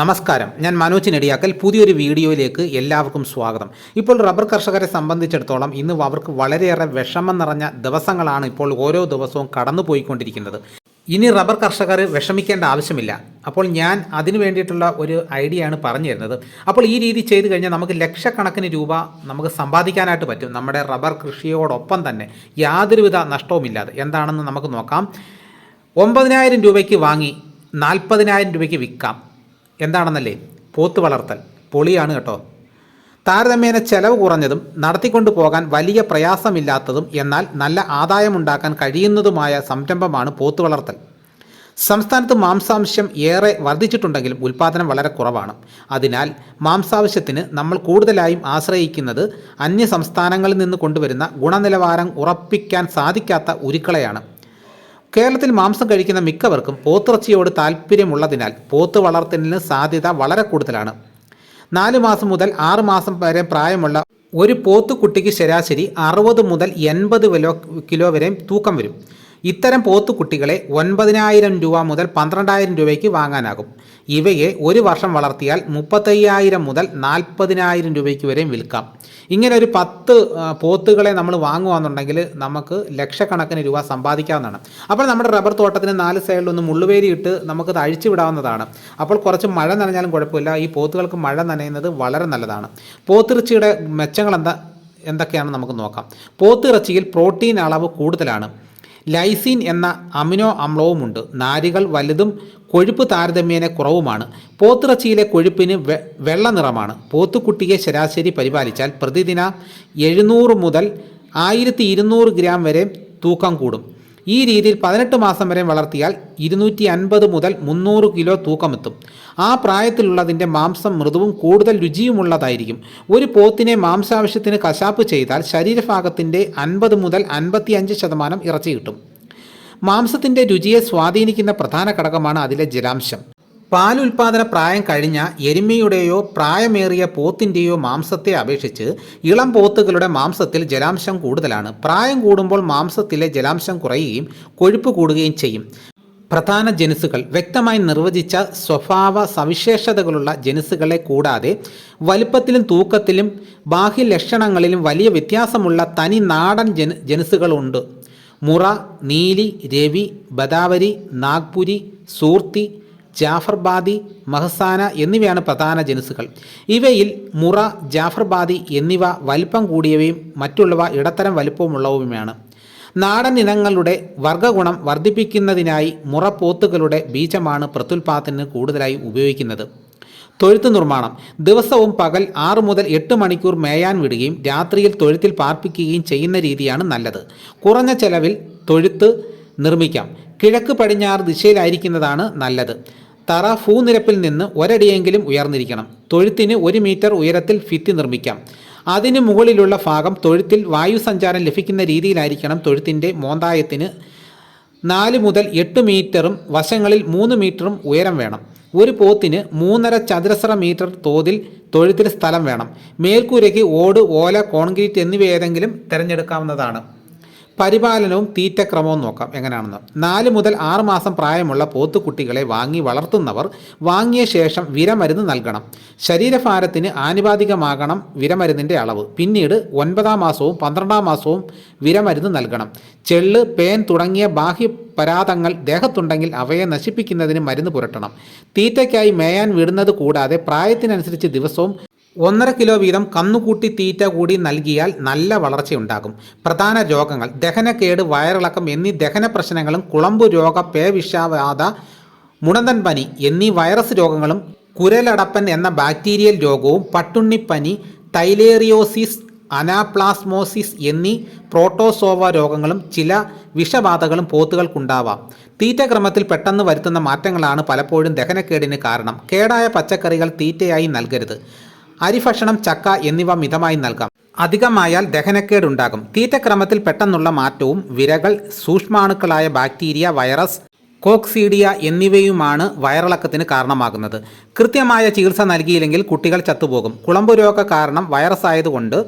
നമസ്കാരം. ഞാൻ മനോജ് നെടിയാക്കൽ. പുതിയൊരു വീഡിയോയിലേക്ക് എല്ലാവർക്കും സ്വാഗതം. ഇപ്പോൾ റബ്ബർ കർഷകരെ സംബന്ധിച്ചിടത്തോളം ഇന്ന് അവർക്ക് വളരെയേറെ വിഷമം നിറഞ്ഞ ദിവസങ്ങളാണ് ഇപ്പോൾ ഓരോ ദിവസവും കടന്നു പോയിക്കൊണ്ടിരിക്കുന്നത് ഇനി റബ്ബർ കർഷകർ വിഷമിക്കേണ്ട ആവശ്യമില്ല. അപ്പോൾ ഞാൻ അതിനു വേണ്ടിയിട്ടുള്ള ഒരു ഐഡിയ ആണ് പറഞ്ഞു തരുന്നത് അപ്പോൾ ഈ രീതി ചെയ്തു കഴിഞ്ഞാൽ നമുക്ക് ലക്ഷക്കണക്കിന് രൂപ നമുക്ക് സമ്പാദിക്കാനായിട്ട് പറ്റും. നമ്മുടെ റബ്ബർ കൃഷിയോടൊപ്പം തന്നെ യാതൊരുവിധ നഷ്ടവുമില്ലാതെ. എന്താണെന്ന് നമുക്ക് നോക്കാം. ഒമ്പതിനായിരം രൂപയ്ക്ക് വാങ്ങി നാൽപ്പതിനായിരം രൂപയ്ക്ക് വിൽക്കാം. എന്താണെന്നല്ലേ? പോത്ത് വളർത്തൽ. പൊളിയാണ് കേട്ടോ. താരതമ്യേന ചെലവ് കുറഞ്ഞതും നടത്തിക്കൊണ്ടു പോകാൻ വലിയ പ്രയാസമില്ലാത്തതും എന്നാൽ നല്ല ആദായമുണ്ടാക്കാൻ കഴിയുന്നതുമായ സംരംഭമാണ് പോത്ത് വളർത്തൽ. സംസ്ഥാനത്ത് മാംസാംശം ഏറെ വർദ്ധിച്ചിട്ടുണ്ടെങ്കിലും ഉൽപ്പാദനം വളരെ കുറവാണ്. അതിനാൽ മാംസാവശ്യത്തിന് നമ്മൾ കൂടുതലായും ആശ്രയിക്കുന്നത് അന്യ സംസ്ഥാനങ്ങളിൽ നിന്ന് കൊണ്ടുവരുന്ന ഗുണനിലവാരം ഉറപ്പിക്കാൻ സാധിക്കാത്ത ഉരുക്കളയാണ്. കേരളത്തിൽ മാംസം കഴിക്കുന്ന മിക്കവർക്കും പോത്തിറച്ചിയോട് താല്പര്യമുള്ളതിനാൽ പോത്ത് വളർത്തലിന് സാധ്യത വളരെ കൂടുതലാണ്. നാലു മാസം മുതൽ ആറ് മാസം വരെ പ്രായമുള്ള ഒരു പോത്തുകുട്ടിക്ക് ശരാശരി അറുപത് മുതൽ എൺപത് കിലോ വരെ തൂക്കം വരും. ഇത്തരം പോത്തുകുട്ടികളെ ഒൻപതിനായിരം രൂപ മുതൽ പന്ത്രണ്ടായിരം രൂപയ്ക്ക് വാങ്ങാനാകും. ഇവയെ ഒരു വർഷം വളർത്തിയാൽ മുപ്പത്തയ്യായിരം മുതൽ നാൽപ്പതിനായിരം രൂപയ്ക്ക് വരെയും വിൽക്കാം. ഇങ്ങനെ ഒരു പത്ത് പോത്തുകളെ നമ്മൾ വാങ്ങുകയാണെന്നുണ്ടെങ്കിൽ നമുക്ക് ലക്ഷക്കണക്കിന് രൂപ സമ്പാദിക്കാവുന്നതാണ്. അപ്പോൾ നമ്മുടെ റബ്ബർ തോട്ടത്തിന് നാല് സൈഡിലൊന്ന് മുള്ളുവേലി ഇട്ട് നമുക്കത് അഴിച്ചു വിടാവുന്നതാണ്. അപ്പോൾ കുറച്ച് മഴ നനഞ്ഞാലും കുഴപ്പമില്ല. ഈ പോത്തുകൾക്ക് മഴ നനയുന്നത് വളരെ നല്ലതാണ്. പോത്തിറച്ചിയുടെ മെച്ചങ്ങൾ എന്താ എന്തൊക്കെയാണെന്ന് നമുക്ക് നോക്കാം. പോത്തിറച്ചിയിൽ പ്രോട്ടീൻ അളവ് കൂടുതലാണ്. ലൈസിൻ എന്ന അമിനോ അമ്ലവുമുണ്ട്. നാരുകൾ വലുതും കൊഴുപ്പ് താരതമ്യേന കുറവുമാണ്. പോത്തിറച്ചിയിലെ കൊഴുപ്പിന് വെള്ള നിറമാണ്. പോത്തുകുട്ടിയെ ശരാശരി പരിപാലിച്ചാൽ പ്രതിദിന എഴുന്നൂറ് മുതൽ ആയിരത്തി ഗ്രാം വരെ തൂക്കം കൂടും. ഈ രീതിയിൽ പതിനെട്ട് മാസം വരെ വളർത്തിയാൽ ഇരുന്നൂറ്റി അൻപത് മുതൽ മുന്നൂറ് കിലോ തൂക്കമെത്തും. ആ പ്രായത്തിലുള്ളതിന്റെ മാംസം മൃദുവും കൂടുതൽ രുചിയുമുള്ളതായിരിക്കും. ഒരു പോത്തിനെ മാംസാവശ്യത്തിന് കശാപ്പ് ചെയ്താൽ ശരീരഭാഗത്തിന്റെ അൻപത് മുതൽ അൻപത്തിയഞ്ച് ശതമാനം ഇറച്ചി കിട്ടും മാംസത്തിന്റെ രുചിയെ സ്വാധീനിക്കുന്ന പ്രധാന ഘടകമാണ് അതിലെ ജലാംശം. പാൽ ഉൽപാദന പ്രായം കഴിഞ്ഞ എരുമയുടെയോ പ്രായമേറിയ പോത്തിന്റെയോ മാംസത്തെ അപേക്ഷിച്ച് ഇളം പോത്തുകളുടെ മാംസത്തിൽ ജലാംശം കൂടുതലാണ്. പ്രായം കൂടുമ്പോൾ മാംസത്തിലെ ജലാംശം കുറയുകയും കൊഴുപ്പ് കൂടുകയും ചെയ്യും. പ്രധാന ജനുസുകൾ. വ്യക്തമായി നിർവചിച്ച സ്വഭാവ സവിശേഷതകളുള്ള ജനുസുകളെ കൂടാതെ വലുപ്പത്തിലും തൂക്കത്തിലും ബാഹ്യ ലക്ഷണങ്ങളിലും വലിയ വ്യത്യാസമുള്ള തനി നാടൻ ജന ജനുസുകളുണ്ട്. മുറ നീലി രവി ബദാവരി നാഗ്പുരി സൂർത്തി ജാഫർബാദി മഹസാന എന്നിവയാണ് പ്രധാന ജനുസുകൾ. ഇവയിൽ മുറ ജാഫർബാദി എന്നിവ വലിപ്പം കൂടിയവയും മറ്റുള്ളവ ഇടത്തരം വലിപ്പമുള്ളവയുമാണ് നാടൻ ഇനങ്ങളുടെ വർഗഗുണം വർദ്ധിപ്പിക്കുന്നതിനായി മുറപ്പോത്തുകളുടെ ബീജമാണ് പ്രത്യുൽപാദനത്തിന് കൂടുതലായി ഉപയോഗിക്കുന്നത്. തൊഴുത്ത് നിർമ്മാണം. ദിവസവും പകൽ ആറ് മുതൽ എട്ട് മണിക്കൂർ മേയാൻ വിടുകയും രാത്രിയിൽ തൊഴുത്തിൽ പാർപ്പിക്കുകയും ചെയ്യുന്ന രീതിയാണ് നല്ലത്. കുറഞ്ഞ ചെലവിൽ തൊഴുത്ത് നിർമ്മിക്കാം. കിഴക്ക് പടിഞ്ഞാറ് ദിശയിലായിരിക്കുന്നതാണ് നല്ലത്. തറ ഭൂനിരപ്പിൽ നിന്ന് ഒരടിയെങ്കിലും ഉയർന്നിരിക്കണം. തൊഴുത്തിന് ഒരു മീറ്റർ ഉയരത്തിൽ ഭിത്തി നിർമ്മിക്കാം. അതിന് മുകളിലുള്ള ഭാഗം തൊഴുത്തിൽ വായുസഞ്ചാരം ലഭിക്കുന്ന രീതിയിലായിരിക്കണം തൊഴുത്തിന്റെ മോന്തായത്തിന്. നാല് മുതൽ എട്ട് മീറ്ററും വശങ്ങളിൽ മൂന്ന് മീറ്ററും ഉയരം വേണം. ഒരു പോത്തിന് മൂന്നര ചതുരശ്ര മീറ്റർ തോതിൽ തൊഴുത്തിൽ സ്ഥലം വേണം. മേൽക്കൂരയ്ക്ക് ഓട് ഓല കോൺക്രീറ്റ് എന്നിവ ഏതെങ്കിലും തിരഞ്ഞെടുക്കാവുന്നതാണ്. പരിപാലനവും തീറ്റക്രമവും നോക്കാം. എങ്ങനെയാണെന്ന്. നാല് മുതൽ ആറ് മാസം പ്രായമുള്ള പോത്തുകുട്ടികളെ വാങ്ങി വളർത്തുന്നവർ വാങ്ങിയ ശേഷം വിരമരുന്ന് നൽകണം. ശരീരഭാരത്തിന് ആനുപാതികമാകണം വിരമരുന്നിന്റെ അളവ്. പിന്നീട് ഒൻപതാം മാസവും പന്ത്രണ്ടാം മാസവും വിരമരുന്ന് നൽകണം. ചെള്ള് പേൻ തുടങ്ങിയ ബാഹ്യ പരാതങ്ങൾ ദേഹത്തുണ്ടെങ്കിൽ അവയെ നശിപ്പിക്കുന്നതിന് മരുന്ന് പുരട്ടണം. തീറ്റയ്ക്കായി മേയാൻ വിടുന്നത് കൂടാതെ പ്രായത്തിനനുസരിച്ച് ദിവസവും ഒന്നര കിലോ വീതം കന്നുകൂട്ടി തീറ്റ കൂടി നൽകിയാൽ നല്ല വളർച്ചയുണ്ടാകും. പ്രധാന രോഗങ്ങൾ ദഹനക്കേട് വയറിളക്കം എന്നീ ദഹന പ്രശ്നങ്ങളും കുളമ്പു രോഗ പേവിഷബാധ മുടന്തൻ പനി എന്നീ വൈറസ് രോഗങ്ങളും കുരലടപ്പൻ എന്ന ബാക്ടീരിയൽ രോഗവും പട്ടുണ്ണിപ്പനി തൈലേറിയോസിസ് അനാപ്ലാസ്മോസിസ് എന്നീ പ്രോട്ടോസോവ രോഗങ്ങളും ചില വിഷബാധകളും പോത്തുകൾക്കുണ്ടാവാം. തീറ്റക്രമത്തിൽ പെട്ടെന്ന് വരുത്തുന്ന മാറ്റങ്ങളാണ് പലപ്പോഴും ദഹനക്കേടിന് കാരണം. കേടായ പച്ചക്കറികൾ തീറ്റയായി നൽകരുത്. അരിഭക്ഷണം ചക്ക എന്നിവ മിതമായി നൽകാം. അധികമായാൽ ദഹനക്കേടുണ്ടാകും. തീറ്റക്രമത്തിൽ പെട്ടെന്നുള്ള മാറ്റവും വിരകൾ സൂക്ഷ്മാണുക്കളായ ബാക്ടീരിയ വൈറസ് കോക്സീഡിയ എന്നിവയുമാണ് വയറിളക്കത്തിന് കാരണമാകുന്നത്. കൃത്യമായ ചികിത്സ നൽകിയില്ലെങ്കിൽ കുട്ടികൾ ചത്തുപോകും. കുളമ്പ് രോഗ കാരണം വൈറസ് ആയതുകൊണ്ട്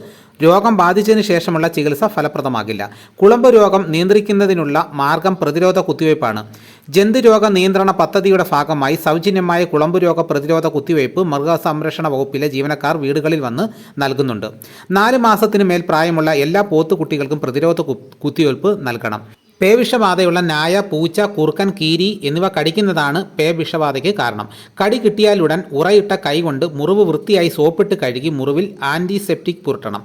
രോഗം ബാധിച്ചതിന് ശേഷമുള്ള ചികിത്സ ഫലപ്രദമാകില്ല. കുളമ്പ് രോഗം നിയന്ത്രിക്കുന്നതിനുള്ള മാർഗം പ്രതിരോധ കുത്തിവയ്പ്പാണ്. ജന്തുരോഗ നിയന്ത്രണ പദ്ധതിയുടെ ഭാഗമായി സൗജന്യമായ കുളമ്പ് രോഗ പ്രതിരോധ കുത്തിവയ്പ് മൃഗസംരക്ഷണ വകുപ്പിലെ ജീവനക്കാർ വീടുകളിൽ വന്ന് നൽകുന്നുണ്ട്. നാല് മാസത്തിന് മേൽ പ്രായമുള്ള എല്ലാ പോത്തുകുട്ടികൾക്കും പ്രതിരോധ കുത്തിവയ്പ് നൽകണം. പേവിഷബാധയുള്ള നായ പൂച്ച കുറുക്കൻ കീരി എന്നിവ കടിക്കുന്നതാണ് പേവിഷബാധയ്ക്ക് കാരണം. കടി കിട്ടിയാലുടൻ ഉറയിട്ട കൈകൊണ്ട് മുറിവ് വൃത്തിയായി സോപ്പിട്ട് കഴുകി മുറിവിൽ ആന്റിസെപ്റ്റിക് പുരട്ടണം.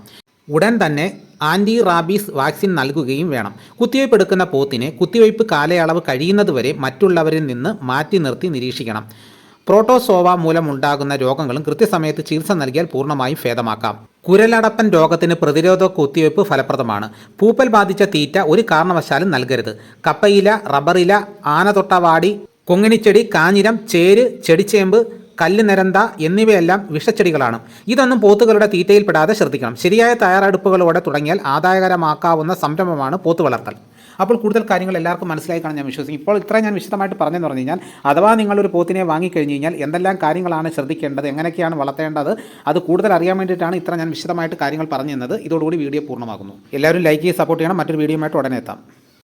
ഉടൻ തന്നെ ആന്റി റാബീസ് വാക്സിൻ നൽകുകയും വേണം. കുത്തിവയ്പ് എടുക്കുന്ന പോത്തിനെ കുത്തിവയ്പ് കാലയളവ് കഴിയുന്നതുവരെ മറ്റുള്ളവരിൽ നിന്ന് മാറ്റി നിർത്തി നിരീക്ഷിക്കണം. പ്രോട്ടോസോവ മൂലമുണ്ടാകുന്ന രോഗങ്ങളും കൃത്യസമയത്ത് ചികിത്സ നൽകിയാൽ പൂർണമായും ഭേദമാക്കാം. കുരലടപ്പൻ രോഗത്തിന് പ്രതിരോധ കുത്തിവയ്പ് ഫലപ്രദമാണ്. പൂപ്പൽ ബാധിച്ച തീറ്റ ഒരു കാരണവശാലും നൽകരുത്. കപ്പയില റബ്ബറില ആനതൊട്ടവാടി കൊങ്ങിണിച്ചെടി കാഞ്ഞിരം ചേര് ചെടിച്ചേമ്പ് കല്ല് നിരന്ത എന്നിവയെല്ലാം വിഷച്ചെടികളാണ്. ഇതൊന്നും പോത്തുകളുടെ തീറ്റയിൽപ്പെടാതെ ശ്രദ്ധിക്കണം. ശരിയായ തയ്യാറെടുപ്പുകളോടെ തുടങ്ങിയാൽ ആദായകരമാക്കാവുന്ന സംരംഭമാണ് പോത്തു വളർത്തൽ. അപ്പോൾ കൂടുതൽ കാര്യങ്ങൾ എല്ലാവർക്കും മനസ്സിലായി കാണാൻ ഞാൻ വിശ്വസിക്കും ഇപ്പോൾ ഇത്ര ഞാൻ വിശദമായിട്ട് പറഞ്ഞെന്ന് പറഞ്ഞു കഴിഞ്ഞാൽ അഥവാ നിങ്ങളൊരു പോത്തിനെ വാങ്ങിക്കഴിഞ്ഞ് കഴിഞ്ഞാൽ എന്തെല്ലാം കാര്യങ്ങളാണ് ശ്രദ്ധിക്കേണ്ടത് എങ്ങനെയൊക്കെയാണ് വളർത്തേണ്ടത് അത് കൂടുതൽ അറിയാൻ വേണ്ടിയിട്ടാണ് ഇത്ര ഞാൻ വിശദമായിട്ട് കാര്യങ്ങൾ പറഞ്ഞു തന്നത് ഇതോടുകൂടി വീഡിയോ പൂർണമാകുന്നു. എല്ലാവരും ലൈക്ക് ചെയ്ത് സപ്പോർട്ട് ചെയ്യണം. മറ്റൊരു വീഡിയോയുമായിട്ട് ഉടനെ എത്താം.